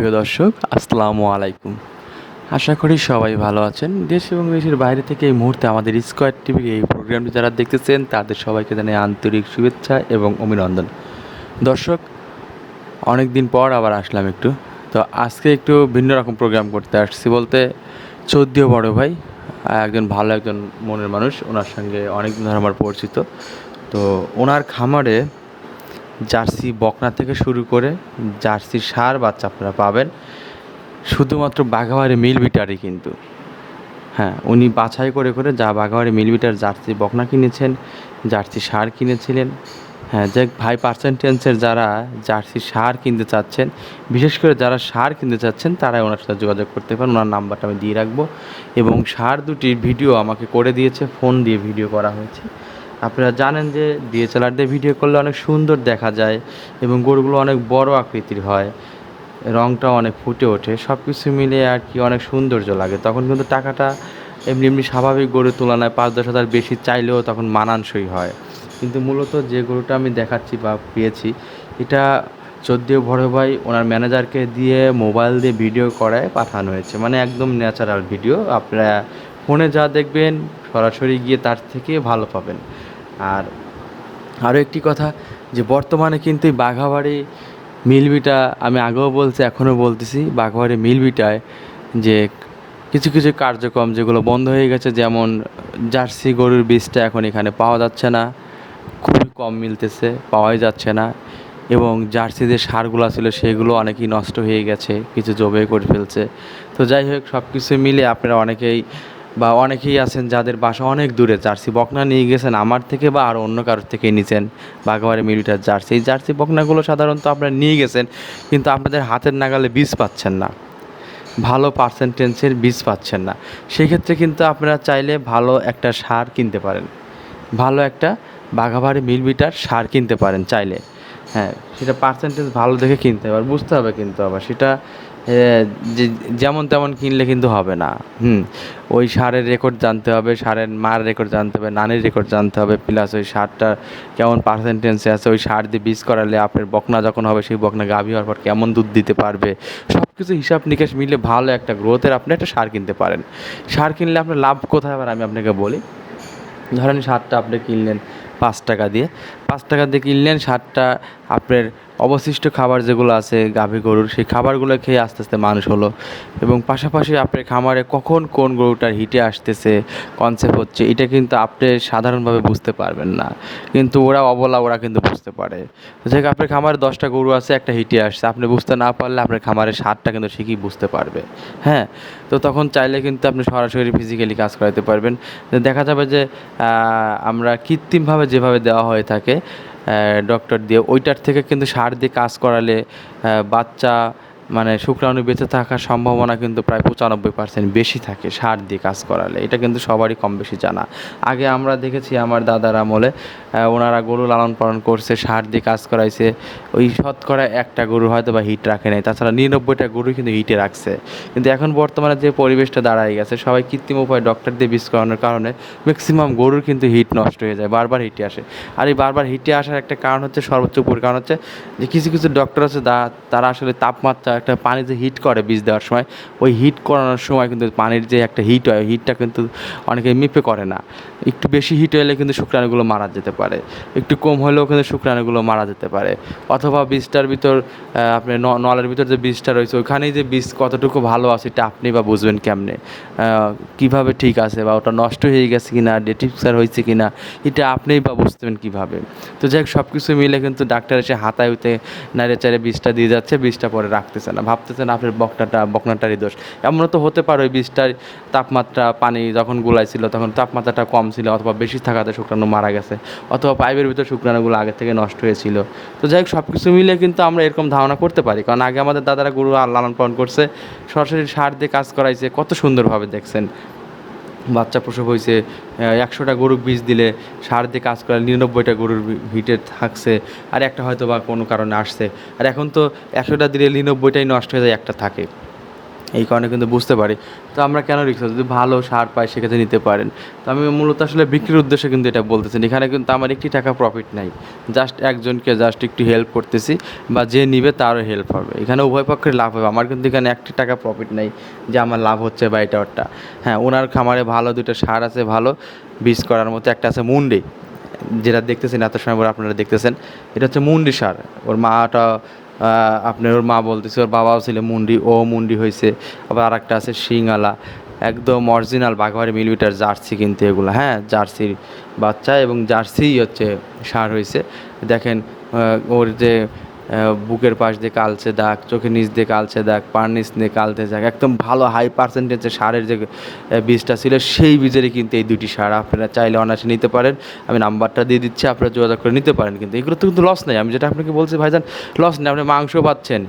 সুপ্রিয় দর্শক, আসসালামু আলাইকুম। আশা করি সবাই ভালো আছেন। দেশ এবং দেশের বাইরে থেকে এই মুহূর্তে আমাদের স্কোয়ার টিভির এই প্রোগ্রামটি যারা দেখতেছেন, তাদের সবাইকে জানাই আন্তরিক শুভেচ্ছা এবং অভিনন্দন। দর্শক অনেক দিন পর আবার আসলাম একটু। তো আজকে একটু ভিন্ন রকম প্রোগ্রাম করতে আসছি বলতে, চৌদ্দীয় বড় ভাই, একজন ভালো একজন মনের মানুষ। ওনার সঙ্গে অনেক দিন ধরে আমার পরিচিত। তো ওনার খামারে জার্সি বকনা থেকে শুরু করে জার্সি সার বাচ্চা আপনারা পাবেন। শুধুমাত্র বাঘাবাড়ি মিল বিটারই কিন্তু। হ্যাঁ উনি বাছাই করে করে যা বাঘাবাড়ি মিল বিটার জার্সি বকনা কিনেছেন, জার্সি সার কিনেছিলেন। হ্যাঁ যে ভাই পার্সেন্টেন্সের যারা জার্সি সার কিনতে চাচ্ছেন, বিশেষ করে যারা সার কিনতে চাচ্ছেন, তারাই ওনার সাথে যোগাযোগ করতে পারেন। ওনার নাম্বারটা আমি দিয়ে রাখব। এবং সার দুটির ভিডিও আমাকে করে দিয়েছে, ফোন দিয়ে ভিডিও করা হয়েছে। আপনারা জানেন যে ডিএসএলআর দিয়ে ভিডিও করলে অনেক সুন্দর দেখা যায় এবং গরুগুলো অনেক বড় আকৃতির হয়, রংটা অনেক ফুটে ওঠে সব কিছু মিলে আর কি অনেক সৌন্দর্য লাগে। তখন কিন্তু টাকাটা এমনি এমনি স্বাভাবিক গরুর তুলনায় পাঁচ দশ হাজার বেশি চাইলেও তখন মানানসই হয়। কিন্তু মূলত যে গরুটা আমি দেখাচ্ছি বা পেয়েছি, এটা চোদ্দীয় বড় ভাই ওনার ম্যানেজারকে দিয়ে মোবাইল দিয়ে ভিডিও করায় পাঠানো হয়েছে। মানে একদম ন্যাচারাল ভিডিও, আপনারা ফোনে যা দেখবেন সরাসরি গিয়ে তার থেকে ভালো পাবেন। আর আরও একটি কথা যে বর্তমানে কিন্তু এই বাঘাবাড়ি মিলবিটা আমি আগেও বলছি, এখনও বলতেছি, বাঘাবাড়ি মিলবিটায় যে কিছু কিছু কার্যক্রম যেগুলো বন্ধ হয়ে গেছে, যেমন জার্সি গরুর বীজটা এখন এখানে পাওয়া যাচ্ছে না, খুবই কম মিলতেছে, পাওয়াই যাচ্ছে না এবং জার্সি যে সারগুলো ছিল সেগুলো অনেকেই নষ্ট হয়ে গেছে, কিছু জবে করে ফেলছে। তো যাই হোক সব কিছু মিলে আপনারা অনেকেই বা অনেকেই আছেন যাদের বাসা অনেক দূরে, জার্সি বকনা নিয়ে গেছেন, আমার থেকে বা আরও অন্য কারোর থেকে নিছেন, বাঘাবাড়ি মিলিটার জার্সি। এই জার্সি বকনাগুলো সাধারণত আপনারা নিয়ে গেছেন, কিন্তু আপনাদের হাতের নাগালে বীজ পাচ্ছেন না। ভালো পার্সেন্টেন্সের বীজ পাচ্ছেন না। সেক্ষেত্রে কিন্তু আপনারা চাইলে ভালো একটা সার কিনতে পারেন। ভালো একটা বাঘাবাড়ি মিলবিটার সার কিনতে পারেন চাইলে। হ্যাঁ সেটা পার্সেন্টেজ ভালো দেখে কিনতে হবে আর বুঝতে হবে কিন্তু আবার। সেটা যেমন তেমন কিনলে কিন্তু হবে না। হুম, ওই সারের রেকর্ড জানতে হবে, সারের মার রেকর্ড জানতে হবে, নানের রেকর্ড জানতে হবে প্লাস ওই সারটা কেমন পার্সেন্টেন্সে আছে, ওই সার দিয়ে বীজ করালে আপনার বকনা যখন হবে, সেই বকনা গাভী হওয়ার পর কেমন দুধ দিতে পারবে? সব কিছু হিসাব নিকাশ মিলে ভালো একটা গ্রোথের আপনি একটা সার কিনতে পারেন। সার কিনলে আপনার লাভ কোথায়? আবার আমি আপনাকে বলি। ধরেন সারটা আপনি কিনলেন পাঁচ টাকা দিয়ে। পাঁচ টাকা দিয়ে কিনলেন, সারটা আপনার অবশিষ্ট খাবার যেগুলো আছে, গাভী গরুর, সেই খাবারগুলো খেয়ে আস্তে আস্তে মানুষ হলো। এবং পাশাপাশি আপনার খামারে কখন কোন গরুটার হিটে আসতেছে কনসেপ্ট হচ্ছে, এটা কিন্তু আপনি সাধারণভাবে বুঝতে পারবেন না। কিন্তু ওরা অবলা, ওরা কিন্তু বুঝতে পারে। যে আপনার খামারে দশটা গরু আছে, একটা হিটে আসছে। আপনি বুঝতে না পারলে আপনার খামারের সারটা কিন্তু ঠিকই বুঝতে পারবে। হ্যাঁ? তো তখন চাইলে কিন্তু আপনি সরাসরি ফিজিক্যালি কাজ করাতে পারবেন। দেখা যাবে যে আমরা কৃত্রিমভাবে যেভাবে দেওয়া হয়ে থাকে ডক্টর দিয়ে ওইটার থেকে কিন্তু সার দিয়ে কাজ করালে বাচ্চা মানে শুক্রাণু বেঁচে থাকার সম্ভাবনা কিন্তু প্রায় পঁচানব্বই পার্সেন্ট বেশি থাকে সার দিয়ে কাজ করালে। এটা কিন্তু সবারই কম বেশি জানা। আগে আমরা দেখেছি আমার দাদার আমলে ওনারা গরু লালন পালন করছে, সার দিয়ে কাজ করাইছে। ওই শতকরা একটা গরু হয়তো বা হিট রাখে নাই। তাছাড়া নিরানব্বইটা গরু কিন্তু হিটে রাখছে। কিন্তু এখন বর্তমানে যে পরিবেশটা দাঁড়ায় গেছে, সবাই কৃত্রিম উপায়ে ডক্টর দিয়ে বীজ করানোর কারণে ম্যাক্সিমাম গরুর কিন্তু হিট নষ্ট হয়ে যায়, বারবার হিটে আসে। আর এই বারবার হিটে আসার একটা কারণ হচ্ছে সর্বোচ্চ উপর, কারণ হচ্ছে যে কিছু কিছু ডক্টর আছে তারা আসলে তাপমাত্রা একটা পানি যে হিট করে বীজ দেওয়ার সময় ওই হিট করানোর সময় কিন্তু পানির যে একটা হিট হয় হিটটা কিন্তু অনেকে মেপে করে না। একটু বেশি হিট হলে কিন্তু শুক্রাণুগুলো মারা যেতে পারে। একটু কম হলেও কিন্তু শুক্রাণুগুলো মারা যেতে পারে। অথবা বীজটার ভিতর আহ, আপনার ন- নলের ভিতর যে বীজটা রয়েছে ওখানেই যে বীজ কতটুকু ভালো আছে এটা আপনি বা বুঝবেন কেমনে? কীভাবে ঠিক আছে বা ওটা নষ্ট হয়ে গেছে কিনা ডেটিক্সার হয়েছে কিনা এটা আপনিই বা বুঝতেন কীভাবে? তো যাই হোক সব কিছু মিলে কিন্তু ডাক্তার এসে হাতায় উঠে নাড়ে চারে বীজটা দিয়ে যাচ্ছে বীজটা পরে রাখতেছে না, ভাবতেছেন আপনার বকনাটা, বকনাটারই দোষ। এমন তো হতে পারে ওই বীজটার তাপমাত্রা, পানি যখন গুলাইছিল, তখন তাপমাত্রাটা কম ছিল অথবা বেশি থাকাতে শুক্রাণু মারা গেছে, অথবা পাইপের ভিতরে শুক্রাণুগুলো আগে থেকে নষ্ট হয়েছিল। তো যাই হোক সব কিছু মিলে কিন্তু আমরা এরকম ধারণা করতে পারি। কারণ আগে আমাদের দাদারা গরু আর লালন পালন করছে, সরাসরি সার দিয়ে কাজ করাইছে, কত সুন্দরভাবে দেখছেন। বাচ্চা প্রসব হয়েছে একশোটা গরুর বীজ দিলে, সার দিয়ে কাজ করে, নিরানব্বইটা গরুর হিটে থাকছে, আর একটা হয়তো বা কোনো কারণে আসছে। আর এখন তো একশোটা দিলে নিরানব্বইটাই নষ্ট হয়ে যায়, একটা থাকে। এই কারণে কিন্তু বুঝতে পারি। তো আমরা কেন রিক্স যদি ভালো সার পাই, সেক্ষেত্রে নিতে পারেন। তো আমি মূলত আসলে বিক্রির উদ্দেশ্যে কিন্তু এটা বলতেছি। এখানে কিন্তু আমার একটি টাকা প্রফিট নাই। জাস্ট একজনকে জাস্ট একটু হেল্প করতেছি বা যে নিবে তারও হেল্প হবে। এখানে উভয় পক্ষের লাভ হবে। আমার কিন্তু এখানে একটি টাকা প্রফিট নেই যে আমার লাভ হচ্ছে বা এটা ওটা হ্যাঁ ওনার খামারে ভালো দুটো সার আছে, ভালো বীজ করার মতো। একটা আছে মুন্ডি। যেটা দেখতেছেন, এত সময় পরে আপনারা দেখতেছেন। এটা হচ্ছে মুন্ডি সার। ওর মাটা আপনার ওর মা বলতেছে, ওর বাবাও ছিল মুন্ডি, ও মুন্ডি হয়েছে আবার আর একটা আছে শিঙালা। একদম অরিজিনাল বাঘবাড়ি মিলিমিটার জার্সি কিন্তু এগুলো। হ্যাঁ জার্সির বাচ্চা এবং জার্সিই হচ্ছে সার হয়েছে দেখেন ওর যে বুকের পাশ দিয়ে কালচে দাগ, চোখের নিচ দিয়ে কালচে দাগ, পার নিচ দিয়ে কালচে দাগ। একদম ভালো হাই পার্সেন্টেজের সারের যে বীজটা ছিল, সেই বীজেরই কিন্তু এই দুটি সার আপনারা চাইলে অনায়াসে নিতে পারেন। আমি নাম্বারটা দিয়ে দিচ্ছি, আপনারা যোগাযোগ করে নিতে পারেন কিন্তু। এগুলো তো কিন্তু লস নেই। আমি যেটা আপনাকে বলছি, ভাইজান লস নেই। আপনি মাংস পাচ্ছেন।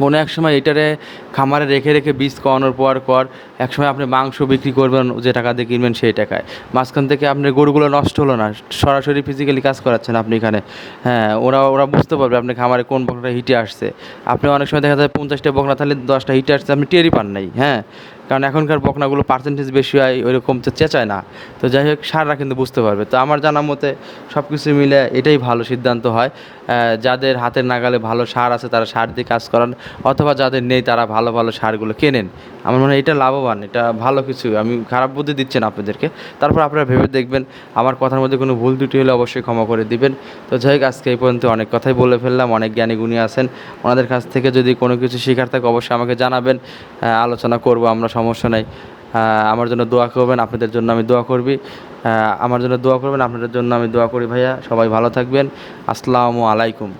কোনো এক সময় এটারে খামারে রেখে রেখে বীজ কমানোর পর পর এক সময় আপনি মাংস বিক্রি করবেন, যে টাকা দিয়ে কিনবেন সেই টাকায়। মাঝখান থেকে আপনার গরুগুলো নষ্ট হলো না, সরাসরি ফিজিক্যালি কাজ করাচ্ছেন আপনি এখানে। হ্যাঁ ওরা ওরা বুঝতে পারবে আপনি খামারে কোন বকনাটা হিটে আসছে। আপনি অনেক সময় দেখা যায় পঞ্চাশটা বকনা, তাহলে দশটা হিটে আসছে, আপনি টেরই পান নাই হ্যাঁ। কারণ এখনকার বকনাগুলো পার্সেন্টেজ বেশি হয়, ওইরকম তো চেঁচায় না। তো যাই হোক, সাররা কিন্তু বুঝতে পারবে। তো আমার জানা মতে সব কিছু মিলে এটাই ভালো সিদ্ধান্ত হয়। যাদের হাতের নাগালে ভালো সার আছে, তারা সার দিয়ে কাজ করান, অথবা যাদের নেই, তারা ভালো ভালো সারগুলো কেনেন। আমার মনে হয় এটা লাভবান, এটা ভালো কিছু। আমি খারাপ বুদ্ধি দিচ্ছেন আপনাদেরকে। তারপর আপনারা ভেবে দেখবেন, আমার কথার মধ্যে কোনো ভুল ত্রুটি হলে অবশ্যই ক্ষমা করে দিবেন। তো যাই হোক, আজকে এই পর্যন্ত অনেক কথাই বলে ফেললাম, অনেক জ্ঞানী গুণী আছেন। ওনাদের কাছ থেকে যদি কোনো কিছু শেখার থাকে অবশ্যই আমাকে জানাবেন। আলোচনা করব, আমরা সমস্যা নাই। আমার জন্য দোয়া করবেন, আপনাদের জন্য আমি দোয়া করবি। আমার জন্য দোয়া করবেন, আপনাদের জন্য আমি দোয়া করি ভাইয়া। সবাই ভালো থাকবেন। আসসালামু আলাইকুম।